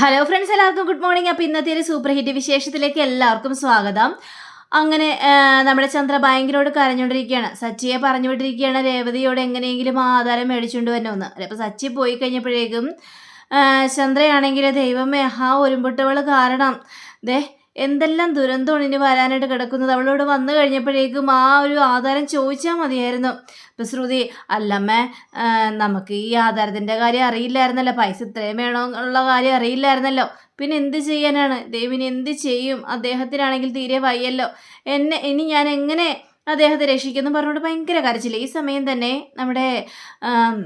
Hello friends എല്ലാവർക്കും good morning അപ്പോൾ ഇന്നത്തെ ഒരു സൂപ്പർ ഹിറ്റ് വിശേഷത്തിലേക്ക് എല്ലാവർക്കും സ്വാഗതം. അങ്ങനെ നമ്മുടെ ചന്ദ്ര ഭയങ്കരോട് കരഞ്ഞുകൊണ്ടിരിക്കുകയാണ്. സച്ചിയെ പറഞ്ഞുകൊണ്ടിരിക്കുകയാണ് രേവതിയോട് എങ്ങനെയെങ്കിലും ആധാരം മേടിച്ചുകൊണ്ട് വരണമെന്ന്. അപ്പോൾ സച്ചി പോയി കഴിഞ്ഞപ്പോഴേക്കും ചന്ദ്രയാണെങ്കിൽ ദൈവമേ ആ ഒരുമ്പുട്ടവൾ കാരണം. ദേ എന്തെല്ലാം ദുരന്തമാണ് ഇനി വരാനായിട്ട് കിടക്കുന്നത്? അവളോട് വന്നു കഴിഞ്ഞപ്പോഴേക്കും ആ ഒരു ആധാരം ചോദിച്ചാൽ മതിയായിരുന്നു. അപ്പം ശ്രുതി അല്ലമ്മേ നമുക്ക് ഈ ആധാരത്തിന്റെ കാര്യം അറിയില്ലായിരുന്നല്ലോ. പൈസ ഇത്രയും വേണോ എന്നുള്ള കാര്യം അറിയില്ലായിരുന്നല്ലോ. പിന്നെ എന്ത് ചെയ്യാനാണ്? ദേവിന് എന്ത് ചെയ്യും? അദ്ദേഹത്തിനാണെങ്കിൽ തീരെ വയ്യല്ലോ. എന്നെ ഇനി ഞാൻ എങ്ങനെ അദ്ദേഹത്തെ രക്ഷിക്കുന്നു പറഞ്ഞുകൊണ്ട് ഭയങ്കര കരച്ചില്ല ഈ സമയം തന്നെ നമ്മുടെ ആം,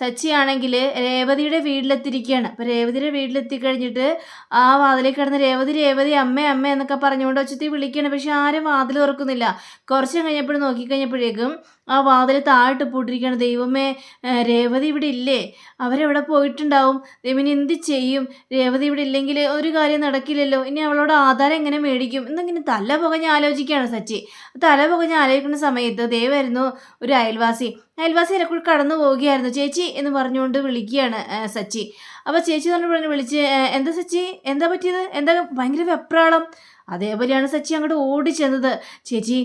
സച്ചി സച്ചി ആണെങ്കിൽ രേവതിയുടെ വീട്ടിലെത്തിയിരിക്കുകയാണ് അപ്പോൾ രേവതിയുടെ വീട്ടിലെത്തി കഴിഞ്ഞിട്ട് ആ വാതിലിൽ കിടന്ന് രേവതി രേവതി അമ്മ അമ്മ എന്നൊക്കെ പറഞ്ഞുകൊണ്ട് ഒച്ചത്തി വിളിക്കുകയാണ്. പക്ഷെ ആരും വാതിൽ തുറക്കുന്നില്ല. കുറച്ച് കഴിഞ്ഞപ്പോഴും നോക്കിക്കഴിഞ്ഞപ്പോഴേക്കും ആ വാതിൽ താഴിട്ട് പൂട്ടിരിക്കുകയാണ് ദൈവമേ രേവതി ഇവിടെ ഇല്ലേ? അവരെവിടെ പോയിട്ടുണ്ടാവും? ദൈവം എന്ത് ചെയ്യും? രേവതി ഇവിടെ ഇല്ലെങ്കിൽ ഒരു കാര്യം നടക്കില്ലല്ലോ. ഇനി അവളോട് ആധാരം എങ്ങനെ മേടിക്കും? എന്നിങ്ങനെ തല പുകഞ്ഞ് ആലോചിക്കുകയാണ് സച്ചി. തല പുകഞ്ഞ് ആലോചിക്കുന്ന സമയത്ത് ദൈവമായിരുന്നു ഒരു അയൽവാസി. അയൽവാസി എന്നെക്കൂടി കടന്നു പോവുകയായിരുന്നു. ചേച്ചി എന്ന് പറഞ്ഞുകൊണ്ട് വിളിക്കുകയാണ് സച്ചി. അപ്പോൾ ചേച്ചി എന്ന് പറഞ്ഞ് വിളിച്ച് എന്താ സച്ചി? എന്താ പറ്റിയത്? എന്താ ഭയങ്കര വെപ്രാളം? അതേപോലെയാണ് സച്ചി അങ്ങോട്ട് ഓടി ചെന്നത് ചേച്ചി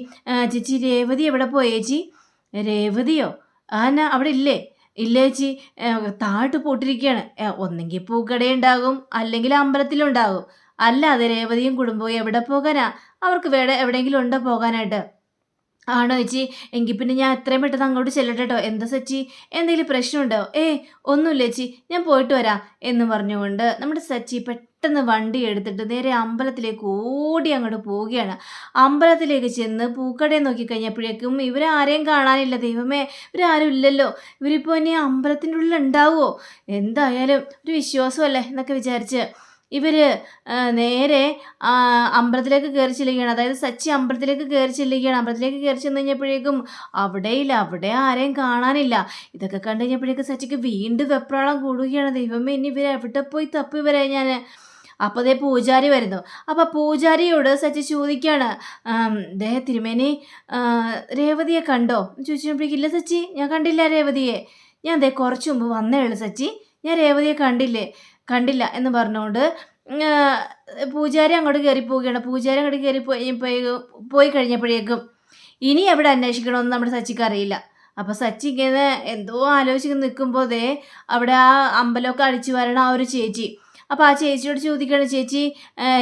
ചേച്ചി രേവതി എവിടെ പോയി? ചേച്ചി രേവതിയോ? ആ എന്നാ അവിടെ ഇല്ലേ? ഇല്ല ചേച്ചി? താഴ്ത്ത് പോട്ടിരിക്കുകയാണ്. ഒന്നെങ്കിൽ പൂക്കടയുണ്ടാകും അല്ലെങ്കിൽ അമ്പലത്തിലുണ്ടാകും അല്ലാതെ രേവതിയും കുടുംബവും എവിടെ പോകാനാ? അവർക്ക് വേറെ എവിടെയെങ്കിലും ഉണ്ടോ പോകാനായിട്ട്? ആണോ ചേച്ചി? എങ്കിൽ പിന്നെ ഞാൻ എത്രയും പെട്ടെന്ന് അങ്ങോട്ട് ചെല്ലട്ടെ കേട്ടോ എന്താ സച്ചി? എന്തെങ്കിലും പ്രശ്നമുണ്ടോ? ഏ ഒന്നുമില്ല ചേച്ചി. ഞാൻ പോയിട്ട് വരാം എന്ന് പറഞ്ഞുകൊണ്ട് നമ്മുടെ സച്ചി പെട്ടെന്ന് വണ്ടി എടുത്തിട്ട് നേരെ അമ്പലത്തിലേക്ക് ഓടി അങ്ങോട്ട് പോവുകയാണ്. അമ്പലത്തിലേക്ക് ചെന്ന് പൂക്കടയെ നോക്കിക്കഴിഞ്ഞപ്പോഴേക്കും ഇവരാരെയും കാണാനില്ല. ദൈവമേ ഇവരാരും ഇല്ലല്ലോ. ഇവരിപ്പോൾ ഇനി അമ്പലത്തിന്റെ ഉള്ളിൽ ഉണ്ടാവുമോ എന്തായാലും ഒരു വിശ്വാസമല്ലേ എന്നൊക്കെ വിചാരിച്ച് ഇവർ നേരെ അമ്പലത്തിലേക്ക് കയറി ചെല്ലുകയാണ്. അതായത് സച്ചി അമ്പലത്തിലേക്ക് കയറി ചെല്ലുകയാണ്. അമ്പലത്തിലേക്ക് കയറി ചെന്ന് കഴിഞ്ഞപ്പോഴേക്കും അവിടെയില്ല അവിടെ ആരെയും കാണാനില്ല. ഇതൊക്കെ കണ്ടു കഴിഞ്ഞപ്പോഴേക്കും സച്ചിക്ക് വീണ്ടും വെപ്രാളം കൂടുകയാണ്. ദൈവമേ ഇനി ഇവർ എവിടെ പോയി തപ്പി വരെ ഞാൻ? അപ്പോൾ ദേ പൂജാരി വരുന്നു. അപ്പോൾ പൂജാരിയോട് സച്ചി ചോദിക്കുകയാണ് ദേ തിരുമേനി രേവതിയെ കണ്ടോ? ചോദിച്ചപ്പോഴേക്കും ഇല്ല സച്ചി ഞാൻ കണ്ടില്ല രേവതിയെ. ഞാൻ ദേ കുറച്ച് മുമ്പ് വന്നേ ഉള്ളൂ സച്ചി ഞാൻ രേവതിയെ കണ്ടില്ലേ? കണ്ടില്ല എന്ന് പറഞ്ഞുകൊണ്ട് പൂജാരി അങ്ങോട്ട് കയറി പോവുകയാണ് പൂജാരി അങ്ങോട്ട് കയറി പോയി പോയി കഴിഞ്ഞപ്പോഴേക്കും ഇനി എവിടെ അന്വേഷിക്കണമെന്ന് നമ്മുടെ സച്ചിക്ക് അറിയില്ല. അപ്പോൾ സച്ചി ഇങ്ങനെ എന്തോ ആലോചിച്ച് നിൽക്കുമ്പോഴേ അവിടെ ആ അമ്പലമൊക്കെ അടിച്ചു വരണ ആ ഒരു ചേച്ചി. അപ്പോൾ ആ ചേച്ചിയോട് ചോദിക്കുകയാണ് ചേച്ചി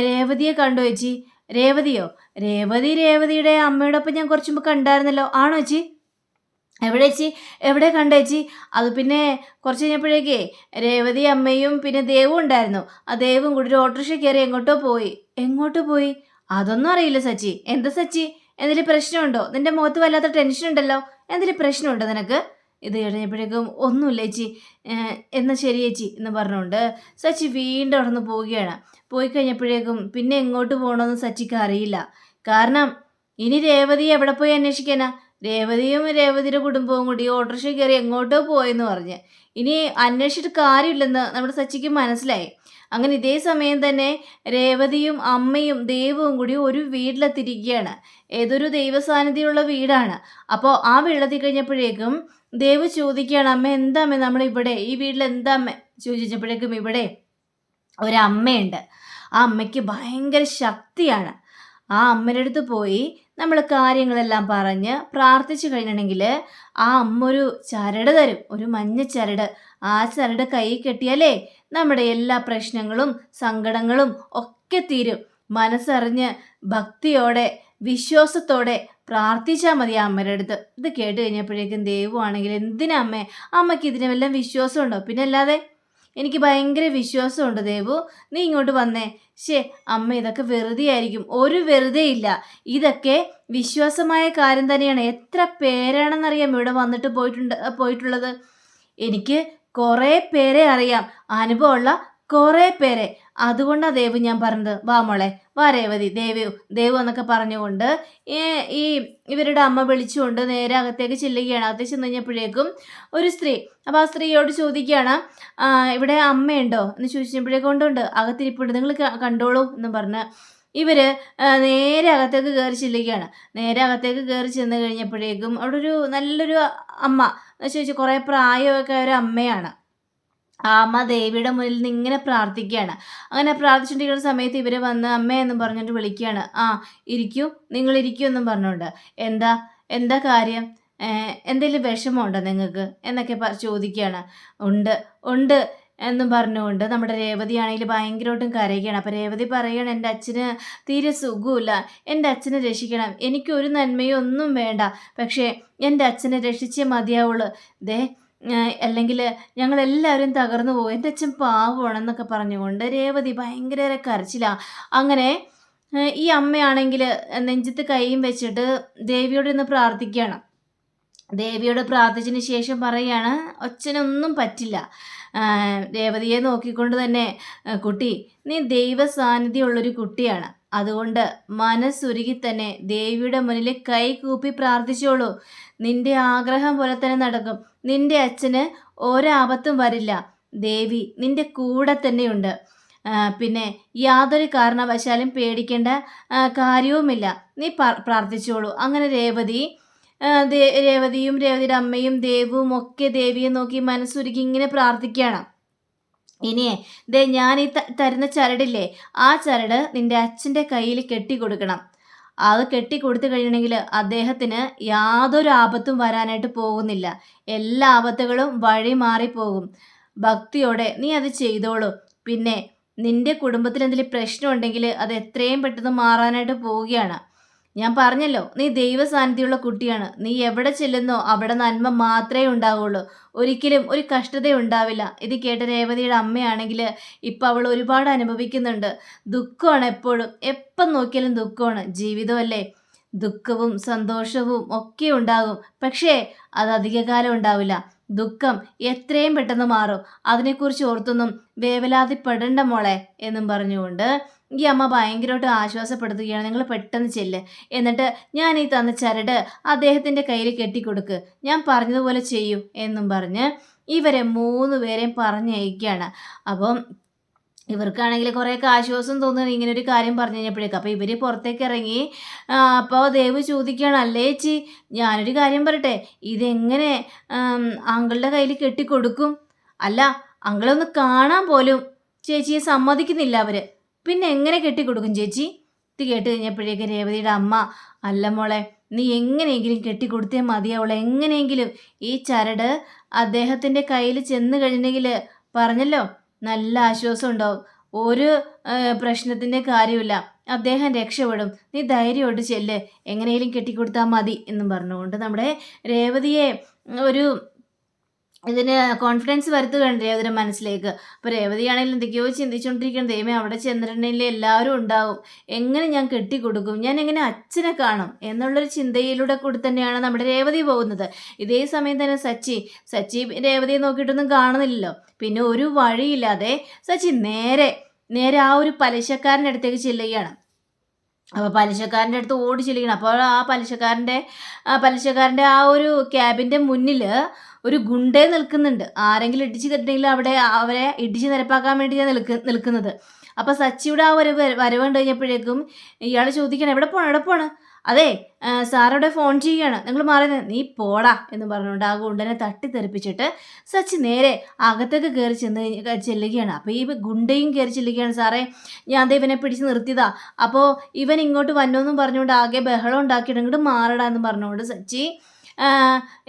രേവതിയെ കണ്ടു ചേച്ചി? രേവതിയോ? രേവതി രേവതിയുടെ അമ്മയോടൊപ്പം ഞാൻ കുറച്ച് മുമ്പ് കണ്ടായിരുന്നല്ലോ. ആണോ ചേച്ചി? എവിടെ ചേച്ചി എവിടെ കണ്ട ചേച്ചി അത് പിന്നെ കുറച്ച് കഴിഞ്ഞപ്പോഴേക്കേ രേവതി അമ്മയും പിന്നെ ദേവും ഉണ്ടായിരുന്നു. ആ ദേവും കൂടി ഒരു ഓട്ടോറിക്ഷ കയറി എങ്ങോട്ടോ പോയി. എങ്ങോട്ട് പോയി? അതൊന്നും അറിയില്ല സച്ചി. എന്താ സച്ചി? എന്തെങ്കിലും പ്രശ്നമുണ്ടോ? നിന്റെ മുഖത്ത് വല്ലാത്ത ടെൻഷൻ ഉണ്ടല്ലോ. എന്തെങ്കിലും പ്രശ്നമുണ്ടോ നിനക്ക്? ഇത് കഴിഞ്ഞപ്പോഴേക്കും ഒന്നുമില്ല ചേച്ചി എന്നാൽ എന്നാ ശരി ചേച്ചി എന്ന് പറഞ്ഞുകൊണ്ട് സച്ചി വീണ്ടും അവിടെ നിന്ന് പോവുകയാണ്. പോയി കഴിഞ്ഞപ്പോഴേക്കും പിന്നെ എങ്ങോട്ട് പോകണമെന്ന് സച്ചിക്ക് അറിയില്ല. കാരണം ഇനി രേവതി എവിടെ പോയി അന്വേഷിക്കാനാ? രേവതിയും രേവതിയുടെ കുടുംബവും കൂടി ഓട്ടോറിക്ഷ കയറി എങ്ങോട്ടോ പോയെന്ന് പറഞ്ഞ്. ഇനി അന്വേഷിച്ചിട്ട് കാര്യമില്ലെന്ന് നമ്മുടെ സച്ചിക്ക് മനസ്സിലായി. അങ്ങനെ ഇതേ സമയം തന്നെ രേവതിയും അമ്മയും ദേവവും കൂടി ഒരു വീട്ടിലെത്തിരിക്കുകയാണ് ഏതൊരു ദൈവസാന്നിധ്യമുള്ള വീടാണ്. അപ്പോൾ ആ വീട്ടിലെത്തി കഴിഞ്ഞപ്പോഴേക്കും ദേവ് ചോദിക്കുകയാണ് അമ്മ എന്താ അമ്മ നമ്മളിവിടെ ഈ വീട്ടിൽ എന്താ അമ്മ ചോദിച്ചപ്പോഴേക്കും ഇവിടെ ഒരമ്മയുണ്ട്. ആ അമ്മയ്ക്ക് ഭയങ്കര ശക്തിയാണ്. ആ അമ്മയുടെ അടുത്ത് പോയി നമ്മൾ കാര്യങ്ങളെല്ലാം പറഞ്ഞ് പ്രാർത്ഥിച്ചു കഴിഞ്ഞിട്ടുണ്ടെങ്കിൽ ആ അമ്മ ഒരു ചരട് തരും ഒരു മഞ്ഞ ചരട്. ആ ചരട് കൈ കെട്ടിയാലേ നമ്മുടെ എല്ലാ പ്രശ്നങ്ങളും സങ്കടങ്ങളും ഒക്കെ തീരും. മനസ്സറിഞ്ഞ് ഭക്തിയോടെ വിശ്വാസത്തോടെ പ്രാർത്ഥിച്ചാൽ മതി അമ്മയുടെ അടുത്ത്. ഇത് കേട്ട് കഴിഞ്ഞപ്പോഴേക്കും ദൈവമാണെങ്കിൽ എന്തിനാ അമ്മേ? അമ്മയ്ക്ക് ഇതിനെല്ലാം വിശ്വാസമുണ്ടോ? പിന്നെ അല്ലാതെ എനിക്ക് ഭയങ്കര വിശ്വാസമുണ്ട് ദേവു. നീ ഇങ്ങോട്ട് വന്നേ. ശേ അമ്മ ഇതൊക്കെ വെറുതെ ആയിരിക്കും. ഒരു വെറുതെ ഇല്ല. ഇതൊക്കെ വിശ്വാസമായ കാര്യം തന്നെയാണ്. എത്ര പേരാണെന്നറിയാം ഇവിടെ വന്നിട്ട് പോയിട്ടുണ്ട് പോയിട്ടുള്ളത്. എനിക്ക് കുറേ പേരെ അറിയാം. അനുഭവമുള്ള കുറേ പേരെ. അതുകൊണ്ടാണ് ദേവു ഞാൻ പറഞ്ഞത് വാ മോളെ വാ രേവതി ദേവു ദേവു എന്നൊക്കെ പറഞ്ഞുകൊണ്ട് ഈ- ഇവരുടെ അമ്മ വിളിച്ചുകൊണ്ട് നേരെ അകത്തേക്ക് ചെല്ലുകയാണ്. അകത്തേക്ക് ചെന്ന് കഴിഞ്ഞപ്പോഴേക്കും ഒരു സ്ത്രീ അപ്പോൾ ആ സ്ത്രീയോട് ചോദിക്കുകയാണ് ഇവിടെ അമ്മയുണ്ടോ? എന്ന് ചോദിച്ചപ്പോഴേക്കും കൊണ്ടുണ്ട് അകത്തിരിപ്പുണ്ട് നിങ്ങൾ കണ്ടോളൂ എന്ന് പറഞ്ഞ് ഇവർ നേരെ അകത്തേക്ക് കയറി ചെല്ലുകയാണ്. നേരെ അകത്തേക്ക് കയറി ചെന്ന് കഴിഞ്ഞപ്പോഴേക്കും അവിടെ ഒരു നല്ലൊരു അമ്മ എന്ന് വെച്ചാൽ കുറേ പ്രായമൊക്കെ ഒരു അമ്മയാണ്. ആ അമ്മ ദേവിയുടെ മുന്നിൽ നിന്ന് ഇങ്ങനെ പ്രാർത്ഥിക്കുകയാണ്. അങ്ങനെ പ്രാർത്ഥിച്ചുകൊണ്ടിരിക്കുന്ന സമയത്ത് ഇവരെ വന്ന് അമ്മ എന്ന് പറഞ്ഞിട്ട് വിളിക്കുകയാണ്. ആ ഇരിക്കൂ നിങ്ങൾ ഇരിക്കൂ എന്നും പറഞ്ഞുകൊണ്ട്. എന്താ എന്താ കാര്യം? എന്തെങ്കിലും വിഷമമുണ്ടോ നിങ്ങൾക്ക്? എന്നൊക്കെ ചോദിക്കുകയാണ്. ഉണ്ട് ഉണ്ട് എന്നും പറഞ്ഞുകൊണ്ട് നമ്മുടെ രേവതി ആണെങ്കിൽ ഭയങ്കരമായിട്ടും കരയുകയാണ്. അപ്പോൾ രേവതി പറയുകയാണ് എന്റെ അച്ഛന് തീരെ സുഖമില്ല എന്റെ അച്ഛനെ രക്ഷിക്കണം. എനിക്കൊരു നന്മയും ഒന്നും വേണ്ട. പക്ഷേ എന്റെ അച്ഛനെ രക്ഷിച്ചേ മതിയാവുള്ളൂ. ദേ അല്ലെങ്കിൽ ഞങ്ങളെല്ലാവരും തകർന്നു പോകും. എന്റെ അച്ഛൻ പാവമാണെന്നൊക്കെ പറഞ്ഞുകൊണ്ട് രേവതി ഭയങ്കര കരച്ചിലാണ് അങ്ങനെ ഈ അമ്മയാണെങ്കിൽ നെഞ്ചത്ത് കൈയും വെച്ചിട്ട് ദേവിയോട് ഇന്ന് പ്രാർത്ഥിക്കുകയാണ്. ദേവിയോട് പ്രാർത്ഥിച്ചതിന് ശേഷം പറയുകയാണ് അച്ഛനൊന്നും പറ്റില്ല. രേവതിയെ നോക്കിക്കൊണ്ട് തന്നെ കുട്ടി നീ ദൈവ സാന്നിധ്യമുള്ളൊരു കുട്ടിയാണ്. അതുകൊണ്ട് മനസ്സുരുകി തന്നെ ദേവിയുടെ മുന്നിൽ കൈ കൂപ്പി പ്രാർത്ഥിച്ചോളൂ. നിന്റെ ആഗ്രഹം പോലെ തന്നെ നടക്കും. നിന്റെ അച്ഛന് ഒരാപത്തും വരില്ല. ദേവി നിന്റെ കൂടെ തന്നെയുണ്ട്. പിന്നെ യാതൊരു കാരണവശാലും പേടിക്കേണ്ട കാര്യവുമില്ല. നീ പ്രാർത്ഥിച്ചോളൂ. അങ്ങനെ രേവതി രേവതിയും രേവതിയുടെ അമ്മയും ദേവും ഒക്കെ ദേവിയെ നോക്കി മനസ്സുരുക്കി ഇങ്ങനെ പ്രാർത്ഥിക്കുകയാണ്. ഇനിയേ ദേ ഞാൻ ഈ തരുന്ന ചരടില്ലേ ആ ചരട് നിന്റെ അച്ഛന്റെ കയ്യിൽ കെട്ടി കൊടുക്കണം അത് കെട്ടി കൊടുത്തു കഴിയണമെങ്കിൽ അദ്ദേഹത്തിന് യാതൊരു ആപത്തും വരാനായിട്ട് പോകുന്നില്ല. എല്ലാ ആപത്തുകളും വഴി മാറിപ്പോകും. ഭക്തിയോടെ നീ അത് ചെയ്തോളൂ. പിന്നെ നിന്റെ കുടുംബത്തിൽ എന്തെങ്കിലും പ്രശ്നമുണ്ടെങ്കിൽ അത് എത്രയും പെട്ടെന്ന് മാറാനായിട്ട് പോവുകയാണ്. ഞാൻ പറഞ്ഞല്ലോ നീ ദൈവസാന്നിധ്യമുള്ള കുട്ടിയാണ്. നീ എവിടെ ചെല്ലുന്നോ അവിടെ നന്മ മാത്രമേ ഉണ്ടാവുള്ളൂ. ഒരിക്കലും ഒരു കഷ്ടത ഉണ്ടാവില്ല. ഇത് കേട്ട രേവതിയുടെ അമ്മയാണെങ്കിൽ ഇപ്പം അവൾ ഒരുപാട് അനുഭവിക്കുന്നുണ്ട്. ദുഃഖമാണ് എപ്പോഴും. എപ്പം നോക്കിയാലും ദുഃഖമാണ്. ജീവിതമല്ലേ? ദുഃഖവും സന്തോഷവും ഒക്കെ ഉണ്ടാകും. പക്ഷേ അത് അധികകാലം ഉണ്ടാവില്ല. ദുഃഖം എത്രയും പെട്ടെന്ന് മാറും. അതിനെക്കുറിച്ച് ഓർത്തൊന്നും വേവലാതിപ്പെടേണ്ട മോളെ എന്നും പറഞ്ഞുകൊണ്ട് ഈ അമ്മ ഭയങ്കരമായിട്ട് ആശ്വാസപ്പെടുത്തുകയാണ്. നിങ്ങൾ പെട്ടെന്ന് ചെല്ല്. എന്നിട്ട് ഞാൻ ഈ തന്ന ചരട് അദ്ദേഹത്തിന്റെ കയ്യിൽ കെട്ടിക്കൊടുക്ക്. ഞാൻ പറഞ്ഞതുപോലെ ചെയ്യൂ എന്നും പറഞ്ഞ് ഇവരെ മൂന്ന് പേരെയും പറഞ്ഞയക്കുകയാണ് അപ്പം ഇവർക്കാണെങ്കിൽ കുറേയൊക്കെ ആശ്വാസം തോന്നുന്നു ഇങ്ങനെ ഒരു കാര്യം പറഞ്ഞു കഴിഞ്ഞപ്പോഴേക്കും. അപ്പോൾ ഇവർ പുറത്തേക്ക് ഇറങ്ങി അപ്പോൾ ദേവ് ചോദിക്കുകയാണ് അല്ലേ ചേച്ചി? ഞാനൊരു കാര്യം പറയട്ടെ. ഇതെങ്ങനെ അങ്കിളുടെ കയ്യിൽ കെട്ടിക്കൊടുക്കും? അല്ല അങ്കിളൊന്ന് കാണാൻ പോലും ചേച്ചിയെ സമ്മതിക്കുന്നില്ല അവർ പിന്നെ എങ്ങനെ കെട്ടിക്കൊടുക്കും ചേച്ചി? ഇത് കേട്ട് കഴിഞ്ഞപ്പോഴേക്ക് രേവതിയുടെ അമ്മ അല്ല മോളെ നീ എങ്ങനെയെങ്കിലും കെട്ടിക്കൊടുത്തേ മതിയാവുള്ള. എങ്ങനെയെങ്കിലും ഈ ചരട് അദ്ദേഹത്തിന്റെ കയ്യിൽ ചെന്ന് കഴിഞ്ഞെങ്കിൽ പറഞ്ഞല്ലോ നല്ല ആശ്വാസം ഉണ്ടാവും. ഒരു പ്രശ്നത്തിന്റെ കാര്യമില്ല അദ്ദേഹം രക്ഷപ്പെടും. നീ ധൈര്യമായിട്ട് ചെല്ല്. എങ്ങനെയെങ്കിലും കെട്ടിക്കൊടുത്താൽ മതി എന്നും പറഞ്ഞുകൊണ്ട് നമ്മുടെ രേവതിയെ ഒരു ഇതിന് കോൺഫിഡൻസ് വരുത്തുകയാണ് രേവതിയുടെ മനസ്സിലേക്ക്. അപ്പോൾ രേവതിയാണെങ്കിലും എന്തൊക്കെയോ ചിന്തിച്ചുകൊണ്ടിരിക്കുന്നത് ദൈവമേ അവിടെ ചന്ദ്രനിലെ എല്ലാവരും ഉണ്ടാവും. എങ്ങനെ ഞാൻ കെട്ടിക്കൊടുക്കും? ഞാൻ എങ്ങനെ അച്ഛനെ കാണും? എന്നുള്ളൊരു ചിന്തയിലൂടെ കൂടി തന്നെയാണ് നമ്മുടെ രേവതി പോകുന്നത്. ഇതേ സമയം തന്നെ സച്ചി സച്ചി രേവതിയെ നോക്കിയിട്ടൊന്നും കാണുന്നില്ലല്ലോ. പിന്നെ ഒരു വഴിയില്ലാതെ സച്ചി നേരെ നേരെ ആ ഒരു പലിശക്കാരന്റെ അടുത്തേക്ക് ചെല്ലുകയാണ്. അപ്പോൾ പലിശക്കാരന്റെ അടുത്ത് ഓടി ചെല്ലുകയാണ്. അപ്പോൾ ആ പലിശക്കാരന്റെ പലിശക്കാരന്റെ ആ ഒരു ക്യാബിന്റെ മുന്നിൽ ഒരു ഗുണ്ടേ നിൽക്കുന്നുണ്ട്. ആരെങ്കിലും ഇടിച്ചു കെട്ടിണ്ടെങ്കിൽ അവിടെ അവരെ ഇടിച്ചു നിരപ്പാക്കാൻ വേണ്ടിയാണ് നിൽക്ക് നിൽക്കുന്നത്. അപ്പോൾ സച്ചിയുടെ ആ ഒരു വരവ് കണ്ടു കഴിഞ്ഞപ്പോഴേക്കും ഇയാൾ ചോദിക്കണം എവിടെ പോണം എവിടെ പോകണം അതെ സാറവിടെ ഫോൺ ചെയ്യുകയാണ്. നിങ്ങൾ മാറിയത് നീ പോടാ എന്ന് പറഞ്ഞുകൊണ്ട് ആ ഗുണ്ടനെ തട്ടിത്തെറിപ്പിച്ചിട്ട് സച്ചി നേരെ അകത്തേക്ക് കയറി ചെന്ന് ചെല്ലുകയാണ്. അപ്പോൾ ഈ ഗുണ്ടയും കയറി ചെല്ലുകയാണ് സാറേ ഞാൻ ദേ ഇവനെ പിടിച്ച് നിർത്തിയതാ. അപ്പോൾ ഇവൻ ഇങ്ങോട്ട് വന്നോന്നും പറഞ്ഞുകൊണ്ട് ആകെ ബഹളം ഉണ്ടാക്കിയിട്ട് ഇങ്ങോട്ട് മാറടാ എന്ന് പറഞ്ഞുകൊണ്ട് സച്ചി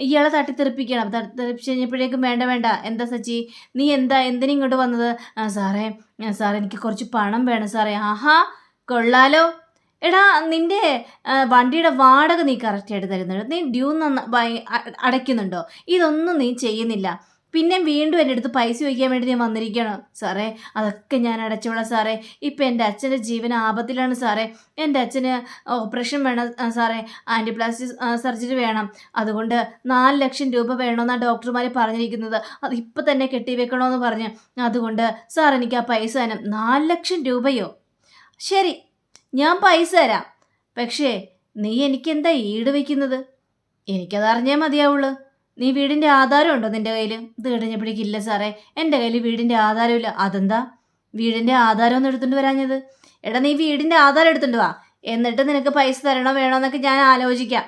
ഇയാളെ തട്ടിത്തെറിപ്പിക്കണം തട്ടിത്തെറിപ്പിച്ച് കഴിഞ്ഞപ്പോഴേക്കും വേണ്ട വേണ്ട. എന്താ സച്ചി? നീ എന്താ എന്തിനും ഇങ്ങോട്ട് വന്നത്? സാറേ സാറേ എനിക്ക് കുറച്ച് പണം വേണം സാറേ. ആഹാ കൊള്ളാലോ. എടാ നിന്റെ വണ്ടിയുടെ വാടക നീ കറക്റ്റായിട്ട് തരുന്നുണ്ട്. നീ ഡ്യൂ നന്ന അടയ്ക്കുന്നുണ്ടോ? ഇതൊന്നും നീ ചെയ്യുന്നില്ല. പിന്നെ വീണ്ടും എന്റെ അടുത്ത് പൈസ ചോദിക്കാൻ വേണ്ടി ഞാൻ വന്നിരിക്കണം സാറേ അതൊക്കെ ഞാൻ അടച്ചോളാം സാറേ. ഇപ്പം എന്റെ അച്ഛന്റെ ജീവൻ ആപത്തിലാണ് സാറേ. എന്റെ അച്ഛന് ഓപ്പറേഷൻ വേണം സാറേ. ആന്റിപ്ലാസ്റ്റിക് സർജറി വേണം. അതുകൊണ്ട് നാല് ലക്ഷം രൂപ വേണമെന്നാണ് ഡോക്ടർമാർ പറഞ്ഞിരിക്കുന്നത്. അത് ഇപ്പം തന്നെ കെട്ടിവെക്കണമെന്ന് പറഞ്ഞ്. അതുകൊണ്ട് സാർ എനിക്ക് ആ പൈസ തരാം നാല് ലക്ഷം രൂപയോ? ശരി ഞാൻ പൈസ തരാം. പക്ഷേ നീ എനിക്കെന്താ ഈട് വയ്ക്കുന്നത്? എനിക്കത് അറിഞ്ഞേ മതിയാവുള്ളൂ. നീ വീടിന്റെ ആധാരം ഉണ്ടോ നിന്റെ കയ്യിൽ ഇത് കഴിഞ്ഞപ്പോഴേക്കില്ല സാറേ. എന്റെ കയ്യിൽ വീടിന്റെ ആധാരമില്ല അതെന്താ? വീടിന്റെ ആധാരം ഒന്നും എടുത്തുകൊണ്ട് വരാഞ്ഞത്? എടാ നീ വീടിന്റെ ആധാരം എടുത്തുകൊണ്ട് വാ. എന്നിട്ട് നിനക്ക് പൈസ തരണോ വേണോ എന്നൊക്കെ ഞാൻ ആലോചിക്കാം.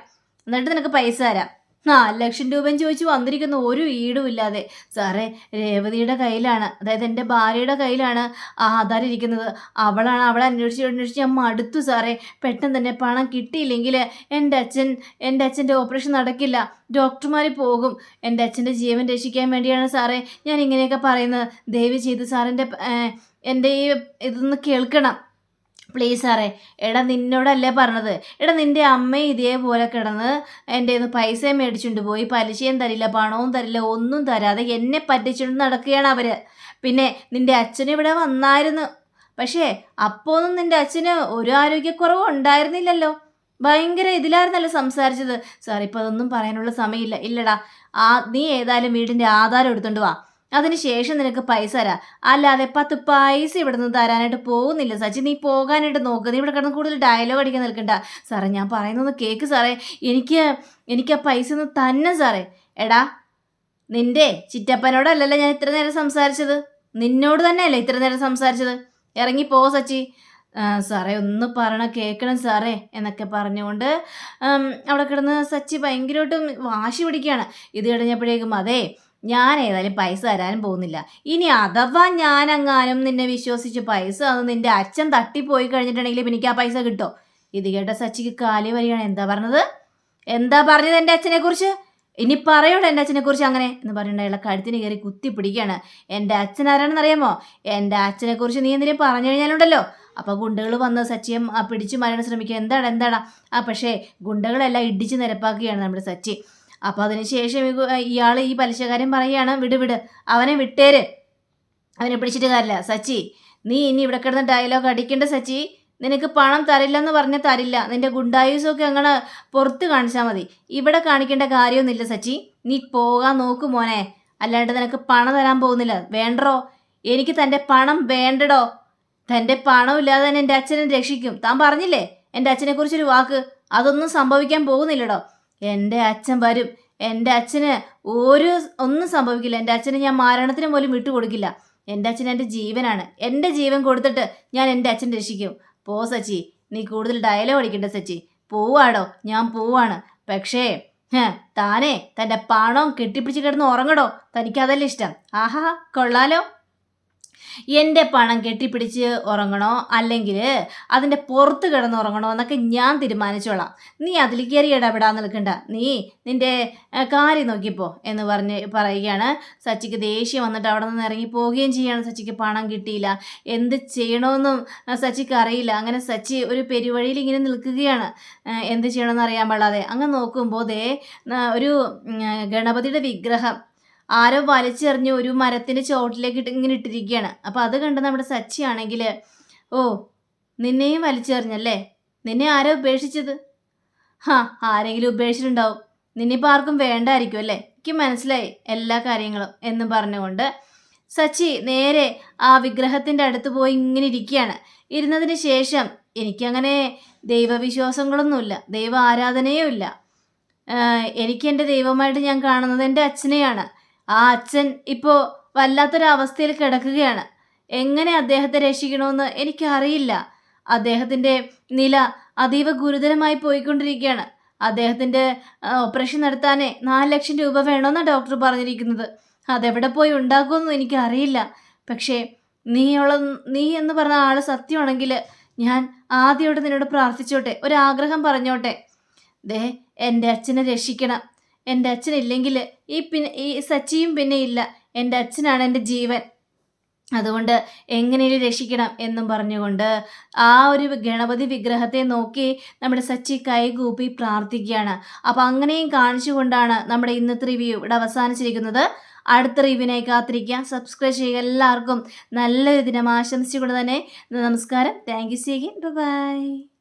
എന്നിട്ട് നിനക്ക് പൈസ തരാം. നാല് ലക്ഷം രൂപയും ചോദിച്ച് വന്നിരിക്കുന്ന ഒരു ഈടും ഇല്ലാതെ. സാറേ രേവതിയുടെ കയ്യിലാണ് അതായത് എന്റെ ഭാര്യയുടെ കയ്യിലാണ് ആ ഇരിക്കുന്നത്. അവളാണ് അവളെ അന്വേഷിച്ച് അന്വേഷിച്ച് ഞാൻ മടുത്തു സാറേ. പെട്ടെന്ന് തന്നെ പണം കിട്ടിയില്ലെങ്കിൽ എന്റെ അച്ഛൻ എന്റെ അച്ഛന്റെ ഓപ്പറേഷൻ നടക്കില്ല. ഡോക്ടർമാർ പോകും. എന്റെ അച്ഛന്റെ ജീവൻ രക്ഷിക്കാൻ വേണ്ടിയാണ് സാറേ ഞാൻ ഇങ്ങനെയൊക്കെ പറയുന്നത്. ദയവ് ചെയ്ത് സാറിന്റെ എന്റെ ഈ ഇതൊന്ന് കേൾക്കണം. പ്ലീസ് സാറേ. എടാ നിന്നോടല്ലേ പറഞ്ഞത്. എടാ നിന്റെ അമ്മയും ഇതേപോലെ കിടന്ന് എന്റെ ഒന്ന് പൈസയും മേടിച്ചുകൊണ്ട് പോയി പലിശയും തരില്ല പണവും തരില്ല ഒന്നും തരാതെ എന്നെ പറ്റിച്ചുകൊണ്ട് നടക്കുകയാണ് അവർ പിന്നെ നിന്റെ അച്ഛൻ ഇവിടെ വന്നായിരുന്നു. പക്ഷേ അപ്പോഴൊന്നും നിന്റെ അച്ഛന് ഒരു ആരോഗ്യക്കുറവും ഉണ്ടായിരുന്നില്ലല്ലോ. ഭയങ്കര ഇതിലായിരുന്നല്ലോ സംസാരിച്ചത്. സാർ ഇപ്പം അതൊന്നും പറയാനുള്ള സമയമില്ല. ഇല്ലടാ. ആ നീ ഏതായാലും വീടിന്റെ ആധാരം എടുത്തോണ്ട് വാ. അതിന് ശേഷം നിനക്ക് പൈസ തരാം. അല്ലാതെ പത്ത് പൈസ ഇവിടെ നിന്ന് തരാനായിട്ട് പോകുന്നില്ല. സച്ചി നീ പോകാനായിട്ട് നോക്ക്. നീ ഇവിടെ കിടന്ന് കൂടുതൽ ഡയലോഗ് അടിക്കാൻ നിൽക്കണ്ട. സാറേ ഞാൻ പറയുന്നൊന്ന് കേക്ക് സാറേ. എനിക്ക് എനിക്ക് ആ പൈസ ഒന്ന് തന്നെ സാറേ. എടാ നിന്റെ ചിറ്റപ്പനോടല്ലല്ലോ ഞാൻ ഇത്ര നേരം സംസാരിച്ചത്. നിന്നോട് തന്നെയല്ലേ ഇത്ര നേരം സംസാരിച്ചത്. ഇറങ്ങി പോ സച്ചി. സാറേ ഒന്ന് പറയണം കേൾക്കണം സാറേ എന്നൊക്കെ പറഞ്ഞുകൊണ്ട് അവിടെ കിടന്ന് സച്ചി ഭയങ്കരമായിട്ടും വാശി പിടിക്കുകയാണ്. ഇത് കഴിഞ്ഞപ്പോഴേക്കും അതെ ഞാൻ ഏതായാലും പൈസ തരാനും പോകുന്നില്ല. ഇനി അഥവാ ഞാൻ അങ്ങാനും നിന്നെ വിശ്വസിച്ച് പൈസ അത് നിന്റെ അച്ഛൻ തട്ടിപ്പോയി കഴിഞ്ഞിട്ടുണ്ടെങ്കിൽ എനിക്ക് ആ പൈസ കിട്ടോ? ഇത് കേട്ട സച്ചിക്ക് കാലി വരികയാണ്. എന്താ പറഞ്ഞത്? എന്താ പറഞ്ഞത് എന്റെ അച്ഛനെ കുറിച്ച്? ഇനി പറയോളൂ എന്റെ അച്ഛനെ കുറിച്ച് അങ്ങനെ എന്ന് പറഞ്ഞിട്ട് അയാളെ കഴുത്തിന് കയറി കുത്തി പിടിക്കുകയാണ്. എന്റെ അച്ഛൻ ആരാണെന്ന് അറിയാമോ? എന്റെ അച്ഛനെ കുറിച്ച് നീ എന്തെങ്കിലും പറഞ്ഞു കഴിഞ്ഞാലുണ്ടല്ലോ. അപ്പോൾ ഗുണ്ടകൾ വന്ന് സച്ചിയെ പിടിച്ചു മാറാൻ ശ്രമിക്കുക. എന്താണ്? എന്താണ്? ആ പക്ഷേ ഗുണ്ടകളെല്ലാം ഇടിച്ച് നിരപ്പാക്കുകയാണ് നമ്മുടെ സച്ചി. അപ്പോൾ അതിനുശേഷം ഇയാൾ ഈ പലിശക്കാരൻ പറയുകയാണ് വിട് വിട് അവനെ വിട്ടേര്. അവനെ പിടിച്ചിട്ട് കാര്യമില്ല. സച്ചി നീ ഇനി ഇവിടെ കിടന്ന് ഡയലോഗ് അടിക്കേണ്ട സച്ചി. നിനക്ക് പണം തരില്ലെന്ന് പറഞ്ഞാൽ തരില്ല. നിന്റെ ഗുണ്ടായുസൊക്കെ അങ്ങനെ പുറത്ത് കാണിച്ചാൽ മതി. ഇവിടെ കാണിക്കേണ്ട കാര്യമൊന്നുമില്ല സച്ചി. നീ പോകാൻ നോക്കു മോനെ. അല്ലാണ്ട് നിനക്ക് പണം തരാൻ പോകുന്നില്ല. വേണ്ടോ എനിക്ക് തന്റെ പണം വേണ്ടടോ. തന്റെ പണം ഇല്ലാതെ തന്നെ എന്റെ അച്ഛനെ രക്ഷിക്കും. താൻ പറഞ്ഞില്ലേ? എന്റെ അച്ഛനെക്കുറിച്ചൊരു വാക്ക്. അതൊന്നും സംഭവിക്കാൻ പോകുന്നില്ലടോ. എന്റെ അച്ഛൻ വരും. എന്റെ അച്ഛന് ഒരു ഒന്നും സംഭവിക്കില്ല. എന്റെ അച്ഛന് ഞാൻ മരണത്തിന് പോലും വിട്ടു കൊടുക്കില്ല. എന്റെ അച്ഛൻ എന്റെ ജീവനാണ്. എന്റെ ജീവൻ കൊടുത്തിട്ട് ഞാൻ എന്റെ അച്ഛൻ രക്ഷിക്കും. പോ സച്ചി. നീ കൂടുതൽ ഡയലോഗ് അടിക്കണ്ട സച്ചി. പോവാടോ. ഞാൻ പോവാണ്. പക്ഷേ താനേ തന്റെ പണം കെട്ടിപ്പിടിച്ച് കിടന്ന് ഉറങ്ങടോ. തനിക്കതല്ലേ ഇഷ്ടം. ആഹാ കൊള്ളാലോ. എന്റെ പണം കെട്ടിപ്പിടിച്ച് ഉറങ്ങണോ? അല്ലെങ്കിൽ അതിന്റെ പുറത്ത് കിടന്ന് ഉറങ്ങണോ എന്നൊക്കെ ഞാൻ തീരുമാനിച്ചോളാം. നീ അതിൽ കയറി ഇടപെടാൻ നിൽക്കണ്ട. നീ നിന്റെ കാര്യം നോക്കിപ്പോ എന്ന് പറഞ്ഞ് പറയുകയാണ്. സച്ചിക്ക് ദേഷ്യം വന്നിട്ട് അവിടെ നിന്ന് ഇറങ്ങി പോവുകയും ചെയ്യാണ്. സച്ചിക്ക് പണം കിട്ടിയില്ല. എന്ത് ചെയ്യണമെന്നും സച്ചിക്ക് അറിയില്ല. അങ്ങനെ സച്ചി ഒരു പെരുവഴിയിൽ ഇങ്ങനെ നിൽക്കുകയാണ്. എന്ത് ചെയ്യണമെന്ന് അറിയാൻ പാടാതെ അങ്ങനെ നോക്കുമ്പോൾ ദേ ഒരു ഗണപതിയുടെ വിഗ്രഹം ആരോ വലിച്ചെറിഞ്ഞ് ഒരു മരത്തിന്റെ ചോട്ടിലേക്ക് ഇട്ട് ഇങ്ങനെ ഇട്ടിരിക്കുകയാണ്. അപ്പോൾ അത് കണ്ട് നമ്മുടെ സച്ചി ആണെങ്കിൽ ഓ നിന്നെയും വലിച്ചെറിഞ്ഞല്ലേ? നിന്നെ ആരോ ഉപേക്ഷിച്ചത്? ഹാ ആരെങ്കിലും ഉപേക്ഷിച്ചിട്ടുണ്ടാവും. നിന്നിപ്പോൾ ആർക്കും വേണ്ടായിരിക്കും അല്ലേ? എനിക്ക് മനസ്സിലായി എല്ലാ കാര്യങ്ങളും എന്ന് പറഞ്ഞുകൊണ്ട് സച്ചി നേരെ ആ വിഗ്രഹത്തിന്റെ അടുത്ത് പോയി ഇങ്ങനെ ഇരിക്കുകയാണ്. ഇരുന്നതിന് ശേഷം എനിക്കങ്ങനെ ദൈവവിശ്വാസങ്ങളൊന്നുമില്ല ദൈവ ആരാധനയും ഇല്ല എനിക്ക് എന്റെ ദൈവമായിട്ട് ഞാൻ കാണുന്നത് എന്റെ അച്ഛനെയാണ്. ആ അച്ഛൻ ഇപ്പോൾ വല്ലാത്തൊരവസ്ഥയിൽ കിടക്കുകയാണ്. എങ്ങനെ അദ്ദേഹത്തെ രക്ഷിക്കണമെന്ന് എനിക്കറിയില്ല. അദ്ദേഹത്തിന്റെ നില അതീവ ഗുരുതരമായി പോയിക്കൊണ്ടിരിക്കുകയാണ്. അദ്ദേഹത്തിന്റെ ഓപ്പറേഷൻ നടത്താനേ നാല് ലക്ഷം രൂപ വേണമെന്നാണ് ഡോക്ടർ പറഞ്ഞിരിക്കുന്നത്. അതെവിടെ പോയി ഉണ്ടാക്കുമെന്നും എനിക്കറിയില്ല. പക്ഷേ നീയുള്ള നീ എന്ന് പറഞ്ഞ ആൾ സത്യമാണെങ്കിൽ ഞാൻ ആദ്യമായിട്ട് നിന്നോട് പ്രാർത്ഥിച്ചോട്ടെ. ഒരാഗ്രഹം പറഞ്ഞോട്ടെ. ദേ എന്റെ അച്ഛനെ രക്ഷിക്കണം. എന്റെ അച്ഛനില്ലെങ്കിൽ ഈ പിന്നെ ഈ സച്ചിയും പിന്നെ ഇല്ല. എന്റെ അച്ഛനാണ് എന്റെ ജീവൻ. അതുകൊണ്ട് എങ്ങനെയും രക്ഷിക്കണം എന്നും പറഞ്ഞുകൊണ്ട് ആ ഒരു ഗണപതി വിഗ്രഹത്തെ നോക്കി നമ്മുടെ സച്ചി കൈകൂപ്പി പ്രാർത്ഥിക്കുകയാണ്. അപ്പോൾ അങ്ങനെയും കാണിച്ചുകൊണ്ടാണ് നമ്മുടെ ഇന്നത്തെ റിവ്യൂ ഇവിടെ അവസാനിച്ചിരിക്കുന്നത്. അടുത്ത റിവ്യൂവിനായി കാത്തിരിക്കുക സബ്സ്ക്രൈബ് ചെയ്യുക എല്ലാവർക്കും നല്ലൊരു ദിനം ആശംസിച്ചുകൊണ്ട് തന്നെ നമസ്കാരം. Thank you C by